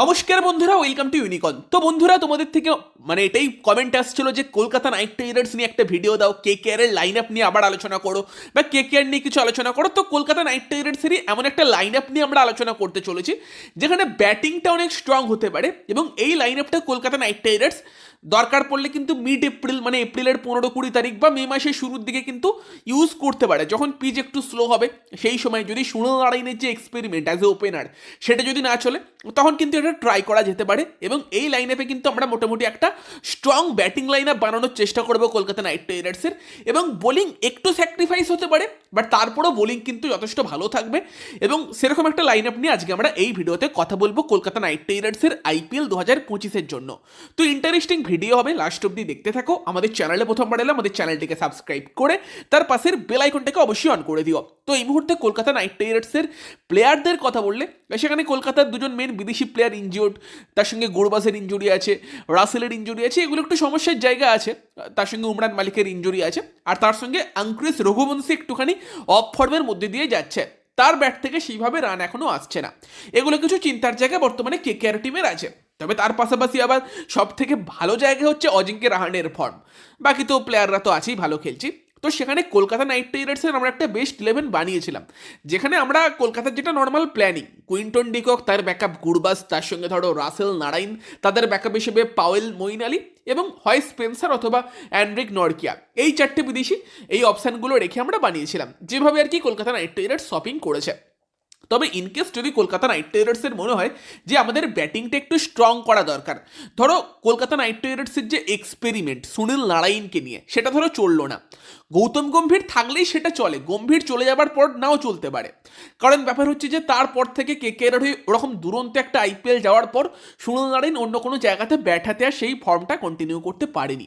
নমস্কার বন্ধুরা welcome to ইউনিকন তো বন্ধুরা, তোমাদের থেকে মানে এটাই কমেন্ট আসছিল যে কলকাতা নাইট রাইডার্স নিয়ে একটা ভিডিও দাও কে কে আর এর লাইন আপ নিয়ে আবার আলোচনা করো, বা কে কে আর নিয়ে কিছু আলোচনা করো। তো কলকাতা নাইট রাইডার্সেরই এমন একটা লাইন আপ নিয়ে আমরা আলোচনা করতে চলেছি, যেখানে ব্যাটিংটা অনেক স্ট্রং হতে পারে, এবং এই লাইন আপটা কলকাতা নাইট রাইডার্স দরকার পড়লে কিন্তু মিড এপ্রিল মানে এপ্রিলের পনেরো কুড়ি তারিখ বা মে মাসের শুরুর দিকে কিন্তু ইউজ করতে পারে। যখন পিচ একটু স্লো হবে, সেই সময় যদি সুনীল নারায়ণের যে এক্সপেরিমেন্ট অ্যাজ এ ওপেনার সেটা যদি না চলে, তখন কিন্তু এটা ট্রাই করা যেতে পারে এবং এই লাইন আপে কিন্তু আমরা মোটামুটি একটা স্ট্রং ব্যাটিং লাইন আপ বানানোর চেষ্টা করব কলকাতা নাইট রাইডার্সের এবং বোলিং একটু স্যাক্রিফাইস হতে পারে বাট তারপরেও বোলিং কিন্তু যথেষ্ট ভালো থাকবে এবং সেরকম একটা লাইন আপ নিয়ে আজকে আমরা এই ভিডিওতে কথা বলব কলকাতা নাইট রাইডার্সের আইপিএল দু হাজার পঁচিশের জন্য। তো ইন্টারেস্টিং হবে লাস্ট অব্দি দেখতে থাকো। আমাদের চ্যানেলে প্রথমবার এলে আমাদের চ্যানেলটিকে সাবস্ক্রাইব করে, তার পাশের বেল আইকনটাকে অবশ্যই অন করে দিও। তো এই মুহূর্তে কলকাতা নাইট রাইডার্সের প্লেয়ারদের কথা বললে, সেখানে কলকাতার দুজন মেন বিদেশি প্লেয়ার ইনজিওর্ড তার সঙ্গে গোরবাসের ইঞ্জুরি আছে, রাসেলের ইঞ্জুরি আছে, এগুলো একটু সমস্যার জায়গা আছে, তার সঙ্গে উমরান মালিকের ইঞ্জুরি আছে, আর তার সঙ্গে আঙ্ক্রিস রঘুবংশী একটুখানি অফ ফর্মের মধ্যে দিয়ে যাচ্ছে। তার ব্যাট থেকে সেইভাবে রান এখনও আসছে না। এগুলো কিছু চিন্তার জায়গা বর্তমানে কে কে আর টিমের আছে। তবে তার পাশাপাশি আবার সব থেকে ভালো জায়গা হচ্ছে অজিঙ্ক্য রাহানের ফর্ম বাকি তো প্লেয়াররা তো আছেই, ভালো খেলছি। তো সেখানে কলকাতা নাইট রাইডার্সের আমরা একটা বেস্ট ইলেভেন বানিয়েছিলাম। যেখানে আমরা কলকাতার যেটা normal planning Quinton de Kock, তার ব্যাকআপ গুরবাস, তার সঙ্গে ধরো রাসেল নারাইন তাদের ব্যাকআপ হিসেবে পাওয়েল মইন আলী এবং হয় স্পেন্সার অথবা অ্যান্ড্রিক নরকিয়া। এই চারটে বিদেশি এই অপশানগুলো রেখে আমরা বানিয়েছিলাম। যেভাবে আর কি কলকাতা নাইট রাইডার্স শপিং করেছে। তবে ইনকেস যদি কলকাতা নাইট রাইডার্সের মনে হয় যে আমাদের ব্যাটিংটা একটু স্ট্রং করা দরকার, ধরো কলকাতা নাইট রাইডার্সের যে এক্সপেরিমেন্ট সুনীল নারায়ণকে নিয়ে, সেটা ধরো চলল না। গৌতম গম্ভীর থাকলেই সেটা চলে, গম্ভীর চলে যাবার পর নাও চলতে পারে। কারণ ব্যাপার হচ্ছে যে তারপর থেকে কে কে হয়ে ওরকম দুরন্ত একটা আইপিএল যাওয়ার পর সুনীল নারায়ণ অন্য কোনো জায়গাতে ব্যাট হাতে আর সেই ফর্মটা কন্টিনিউ করতে পারেনি।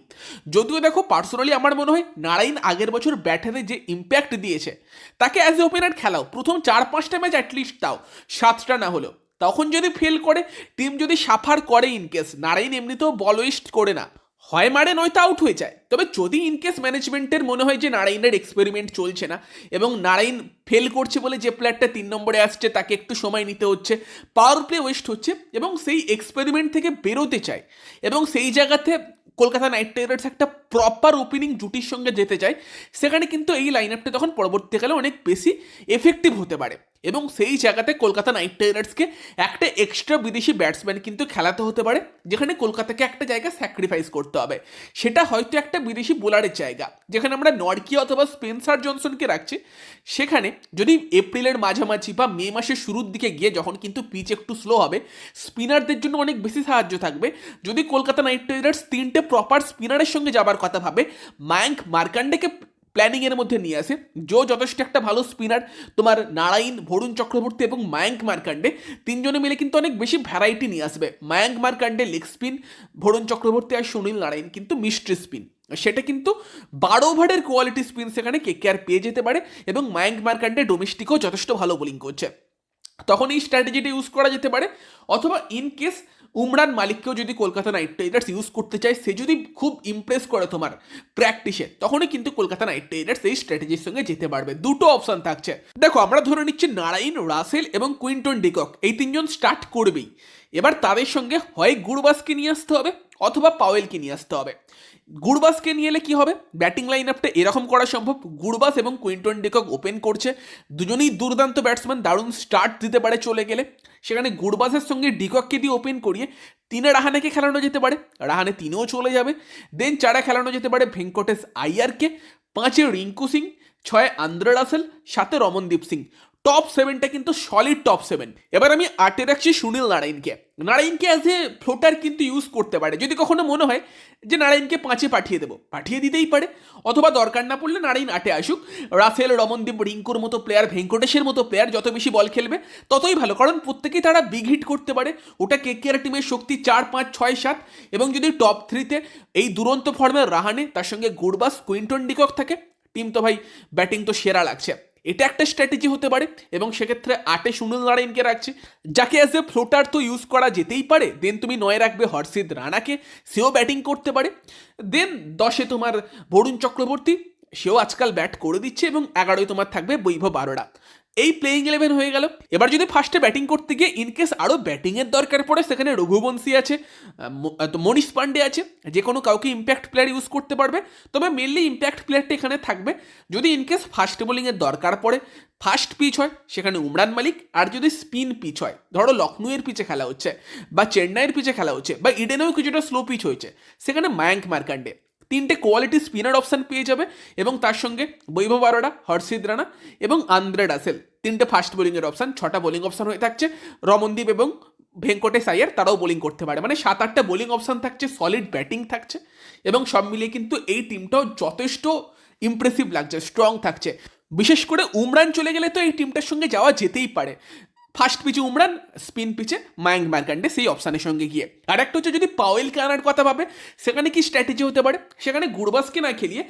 যদিও দেখো পার্সোনালি আমার মনে হয় নারায়ণ আগের বছর ব্যাট যে ইম্প্যাক্ট দিয়েছে, তাকে অ্যাজ এ ওপেনার খেলাও। প্রথম চার পাঁচটা ম্যাচ অ্যাটলিস্ট তাও। সাতটা না হলেও। তখন যদি ফেল করে টিম যদি সাফার করে ইনকেস নারায়ণ এমনিতেও বল ওয়েস্ট করে না। হয় মারে নয়তো আউট হয়ে যায়। তবে যদি ইনকেস ম্যানেজমেন্টের মনে হয় যে নারায়ণের এক্সপেরিমেন্ট চলছে না, এবং নারায়ণ ফেল করছে বলে যে প্লেয়ারটা তিন নম্বরে আসছে, তাকে একটু সময় নিতে হচ্ছে পাওয়ার প্লে ওয়েস্ট হচ্ছে, এবং সেই এক্সপেরিমেন্ট থেকে বেরোতে চায়, এবং সেই জায়গাতে কলকাতা নাইট রাইডার্স একটা প্রপার ওপেনিং জুটির সঙ্গে যেতে চায়, সেখানে কিন্তু এই লাইন আপটা তখন পরবর্তীকালে অনেক বেশি এফেক্টিভ হতে পারে। এবং সেই জায়গাতে কলকাতা নাইট রাইডার্সকে একটা এক্সট্রা বিদেশি ব্যাটসম্যান কিন্তু খেলাতে হতে পারে, যেখানে কলকাতাকে একটা জায়গা স্যাক্রিফাইস করতে হবে। সেটা হয়তো একটা বিদেশি বোলারের জায়গা, যেখানে আমরা নর্কি অথবা স্পেন্সার জনসনকে রাখছি। সেখানে যদি এপ্রিলের মাঝামাঝি বা মে মাসের শুরুর দিকে গিয়ে যখন কিন্তু পিচ একটু স্লো হবে স্পিনারদের জন্য অনেক বেশি সাহায্য থাকবে। যদি কলকাতা নাইট রাইডার্স তিনটে প্রপার স্পিনারের সঙ্গে যাবার কথা ভাবে, মায়াঙ্ক মার্কান্ডেকে প্ল্যানিংয়ের মধ্যে নিয়ে আসে। জো যথেষ্ট একটা ভালো স্পিনার তোমার নারায়ণ ভরুণ চক্রবর্তী এবং মায়াঙ্ক মার্কান্ডে তিনজনে মিলে কিন্তু অনেক বেশি ভ্যারাইটি নিয়ে আসবে। মায়াঙ্ক মার্কান্ডে লেগ স্পিন ভরুণ চক্রবর্তী আর সুনীল নারায়ণ কিন্তু মিস্ট্রি স্পিন সেটা কিন্তু বারো ওভারের কোয়ালিটি স্পিন সেখানে কে আর পেয়ে যেতে পারে এবং মায়াঙ্ক মার্কান্ডে ডোমেস্টিকও যথেষ্ট ভালো বোলিং করছে। তখন এই স্ট্র্যাটেজিটা ইউজ করা যেতে পারে। অথবা ইন কেস উমরান মালিককেও যদি কলকাতা নাইট রাইডার্স ইউজ করতে চায়, সে যদি খুব ইমপ্রেস করে তোমার প্র্যাকটিসে তখনই কিন্তু কলকাতা নাইট রাইডার্স এই স্ট্র্যাটেজির সঙ্গে যেতে পারবে। দুটো অপশন থাকছে। দেখো, আমরা ধরে নিচ্ছি নারায়ণ, রাসেল এবং কুইন্টন ডিকক। এই তিনজন স্টার্ট করবেই। এবার তাদের সঙ্গে হয় গুরবাসকে নিয়ে আসতে হবে অথবা পাওয়েলকে নিয়ে আসতে হবে। গুরবাসকে নিয়ে এলে কি হবে? ব্যাটিং লাইন আপটা এরকম করা সম্ভব। গুরবাস এবং কুইন্টন ডিকক ওপেন করছে। দুজনেই দুর্দান্ত ব্যাটসম্যান দারুণ স্টার্ট দিতে পারে চলে গেলে। সেখানে গুরবাজের সঙ্গে ডিকককে দিয়ে ওপেন করিয়ে তিনে রাহানেকে খেলানো যেতে পারে। রাহানে তিনেও চলে যাবে। দেন চারে খেলানো যেতে পারে ভেঙ্কটেশ আইয়ারকে, পাঁচে রিঙ্কু সিং, ছয় আন্দ্রে রাসেল সাথে রমনদীপ সিং। টপ সেভেনটা কিন্তু সলিড টপ সেভেন এবার আমি আটে রাখছি সুনীল নারায়ণকে। নারায়ণকে অ্যাজ এ ফ্লোটার কিন্তু ইউজ করতে পারে। যদি কখনো মনে হয় যে নারায়ণকে পাঁচে পাঠিয়ে দেবো, পাঠিয়ে দিতেই পারে। অথবা দরকার না পড়লে নারায়ণ আটে আসুক। রাসেল রমনদীপ, রিঙ্কুর মতো প্লেয়ার ভেঙ্কটেশের মতো প্লেয়ার যত বেশি বল খেলবে, ততই ভালো। কারণ প্রত্যেকেই তারা বিগ হিট করতে পারে। ওটা কে কে আর টিমের শক্তি চার, পাঁচ, ছয়, সাত। এবং যদি টপ থ্রিতে এই দুরন্ত ফর্মের রাহানে, তার সঙ্গে গুরবাস, কুইন্টন ডিকক থাকে। টিম তো ভাই ব্যাটিং তো সেরা লাগছে। এটা একটা স্ট্র্যাটেজি হতে পারে এবং সেক্ষেত্রে আটে সুনীল নারায়ণকে রাখছে। যাকে অ্যাজ এ ফ্লোটার তো ইউজ করা যেতেই পারে দেন তুমি নয় রাখবে হর্ষিত রানাকে, সেও ব্যাটিং করতে পারে। দেন দশে তোমার বরুণ চক্রবর্তী, সেও আজকাল ব্যাট করে দিচ্ছে এবং এগারোয় তোমার থাকবে বৈভব বারোটা এই প্লেইং ইলেভেন হয়ে গেল। এবার যদি ফার্স্টে ব্যাটিং করতে গিয়ে ইনকেস আরও ব্যাটিংয়ের দরকার পড়ে, সেখানে রঘুবংশী আছে তো মনীষ পান্ডে আছে, যে কোনো কাউকে ইম্প্যাক্ট প্লেয়ার ইউজ করতে পারবে। তবে মেনলি ইম্প্যাক্ট প্লেয়ারটা এখানে থাকবে। যদি ইনকেস ফার্স্ট বোলিংয়ের দরকার পড়ে ফার্স্ট পিচ হয়, সেখানে উমরান মালিক, আর যদি স্পিন পিচ হয়, ধরো লখনউয়ের পিচে খেলা হচ্ছে, বা চেন্নাইয়ের পিচে খেলা হচ্ছে, বা ইডেনেও কিছুটা স্লো পিচ হয়েছে, সেখানে মায়াঙ্ক মার্কান্ডে তিনটে কোয়ালিটি স্পিনার অপশন পেয়ে যাবে এবং তার সঙ্গে বৈভব আরোড়া হর্ষিদ রানা এবং আন্দ্রে ডাসেল তিনটে ফাস্ট বোলিংয়ের অপশন ছটা বোলিং অপশন হয়ে থাকছে। রমনদীপ এবং ভেঙ্কটেশ আয়ার তারাও বোলিং করতে পারে। মানে সাত আটটা বোলিং অপশন থাকছে সলিড ব্যাটিং থাকছে এবং সব মিলিয়ে কিন্তু এই টিমটাও যথেষ্ট ইমপ্রেসিভ লাগছে স্ট্রং থাকছে। বিশেষ করে উমরান চলে গেলে তো এই টিমটার সঙ্গে যাওয়া যেতেই পারে। ফার্স্ট পিচে উমরান স্পিন পিচে মায়াঙ্ক মার্কান্ডে সেই অপশানের সঙ্গে গিয়ে। আর একটা হচ্ছে যদি পাওয়েলকে আনার কথা ভাবে, সেখানে কি স্ট্র্যাটেজি হতে পারে? সেখানে গুরবাসকে না খেলিয়ে,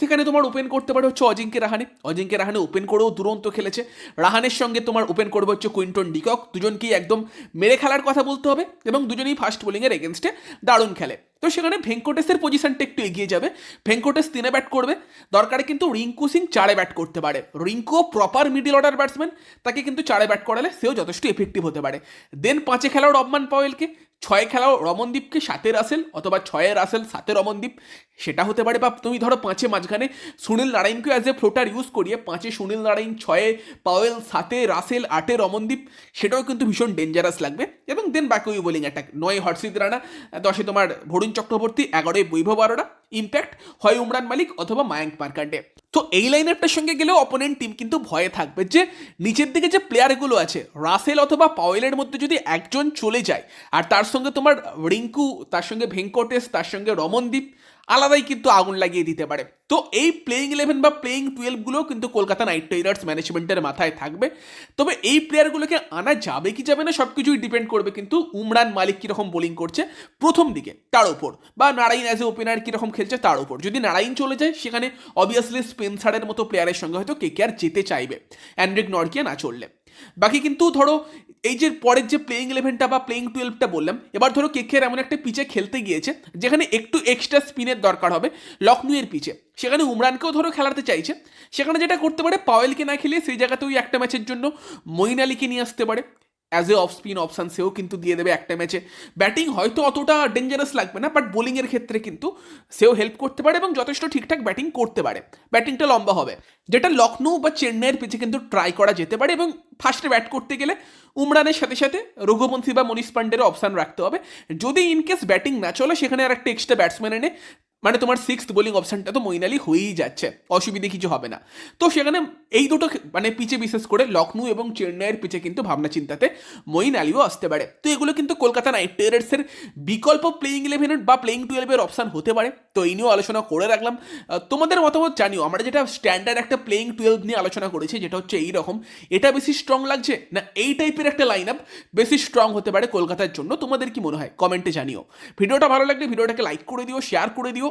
সেখানে তোমার ওপেন করতে পারে হচ্ছে অজিঙ্কে রাহানে অজিঙ্কে রাহানে ওপেন করেও দুরন্ত খেলেছে। রাহানের সঙ্গে তোমার ওপেন করবে হচ্ছে কুইন্টন ডিকক দুজনকেই একদম মেরে খেলার কথা বলতে হবে এবং দুজনেই ফার্স্ট বোলিংয়ের এগেনস্টে দারুণ খেলে। তো সেখানে ভেঙ্কটেশের পজিশনটা একটু এগিয়ে যাবে। ভেঙ্কটেশ তিনে ব্যাট করবে। দরকারে কিন্তু রিঙ্কু সিং চারে ব্যাট করতে পারে। Rinku proper middle order batsman তাকে কিন্তু চারে ব্যাট করালে সেও যথেষ্ট এফেক্টিভ হতে পারে। দেন পাঁচে খেলার রবমান পাওয়েলকে। ছয়ে খেলাও রমনদীপকে সাতে রাসেল অথবা ছয়ে রাসেল, সাতে রমনদীপ। সেটা হতে পারে বা তুমি ধরো পাঁচে মাঝখানে সুনীল নারায়ণকে অ্যাজ এ ফ্লোটার ইউজ করিয়ে পাঁচে সুনীল নারায়ণ, ছয়ে পাওয়েল, সাতে রাসেল, আটে রমনদীপ, সেটাও কিন্তু ভীষণ ডেঞ্জারাস লাগবে। এবং দেন বাকি ওই বোলিং অ্যাটাক নয় হর্ষিত রানা, দশে তোমার ভরুণ চক্রবর্তী, এগারোয় বৈভব আরোরা। ইম্প্যাক্ট হয় উমরান মালিক অথবা মায়াঙ্ক মার্কান্ডে। তো এই লাইনারটার সঙ্গে গেলেও অপোনেন্ট টিম কিন্তু ভয়ে থাকবে যে, নিচের দিকে যে প্লেয়ারগুলো আছে, রাসেল অথবা পাওয়েলের মধ্যে যদি একজন চলে যায়, আর তার সঙ্গে তোমার রিঙ্কু, তার সঙ্গে ভেঙ্কটেশ, তার সঙ্গে রমনদীপ আলাদাই কিন্তু আগুন লাগিয়ে দিতে পারে। তো এই প্লেইং ইলেভেন বা প্লেইং টুয়েলভগুলো কিন্তু কলকাতা নাইট রাইডার্স ম্যানেজমেন্টের মাথায় থাকবে। তবে এই প্লেয়ারগুলোকে আনা যাবে কি যাবে না সব কিছুই ডিপেন্ড করবে কিন্তু উমরান মালিক কীরকম বোলিং করছে প্রথম দিকে তার ওপর বা নারায়ণ অ্যাজ এ ওপেনার কীরকম খেলছে তার ওপর যদি নারায়ণ চলে যায়, সেখানে অবভিয়াসলি স্পেন্সারের মতো প্লেয়ারের সঙ্গে হয়তো কে কে আর যেতে চাইবে। অ্যান্ড্রিক নর্কিয়া না চললে। বাকি কিন্তু ধরো এই যে পরের যে প্লেইং ইলেভেনটা বা প্লেইং টুয়েলভটা বললাম, এবার ধরো কেকের এমন একটা পিচে খেলতে গিয়েছে, যেখানে একটু এক্সট্রা স্পিনের দরকার হবে লখনউয়ের পিচে সেখানে উমরানকেও ধরো খেলাতে চাইছে। সেখানে যেটা করতে পারে পাওয়েলকে না খেলিয়ে সেই জায়গাতে ওই একটা ম্যাচের জন্য মইন আলীকে নিয়ে আসতে পারে। As a off spin option সেও কিন্তু দিয়ে দেবে একটা ম্যাচে ব্যাটিং হয়তো অতটা ডেঞ্জারাস লাগবে না বাট বোলিংয়ের ক্ষেত্রে কিন্তু সেও হেল্প করতে পারে এবং যথেষ্ট ঠিকঠাক ব্যাটিং করতে পারে। ব্যাটিংটা লম্বা হবে। যেটা লখনৌ বা চেন্নাইয়ের পিচে কিন্তু ট্রাই করা যেতে পারে এবং ফার্স্টে ব্যাট করতে গেলে উমরানের সাথে সাথে রঘুবংশী বা মনীষ পান্ডেরও অপশান রাখতে হবে। যদি ইনকেস ব্যাটিং না চলে, সেখানে আর একটা এক্সট্রা ব্যাটসম্যান এনে মানে তোমার সিক্স বোলিং অপশানটা তো মইনালি হয়েই যাচ্ছে, অসুবিধে কিছু হবে না। তো সেখানে এই দুটো মানে পিচে বিশেষ করে লখনৌ এবং চেন্নাইয়ের পিচে কিন্তু ভাবনা চিন্তাতে মইন আলিও আসতে পারে। তো এগুলো কিন্তু কলকাতা নাইট রাইডার্সের বিকল্প প্লেইং ইলেভেনের বা প্লেইং টুয়েলভের অপশন হতে পারে। তো এই নিয়েও আলোচনা করে রাখলাম। তোমাদের মতামত জানিও। আমরা যেটা স্ট্যান্ডার্ড একটা প্লেইং টুয়েলভ নিয়ে আলোচনা করেছি, যেটা হচ্ছে এই রকম এটা বেশি স্ট্রং লাগছে না এই টাইপের একটা লাইন আপ বেশি স্ট্রং হতে পারে কলকাতার জন্য? তোমাদের কি মনে হয়? কমেন্টে জানিও। ভিডিওটা ভালো লাগলে ভিডিওটাকে লাইক করে দিও শেয়ার করে দিও।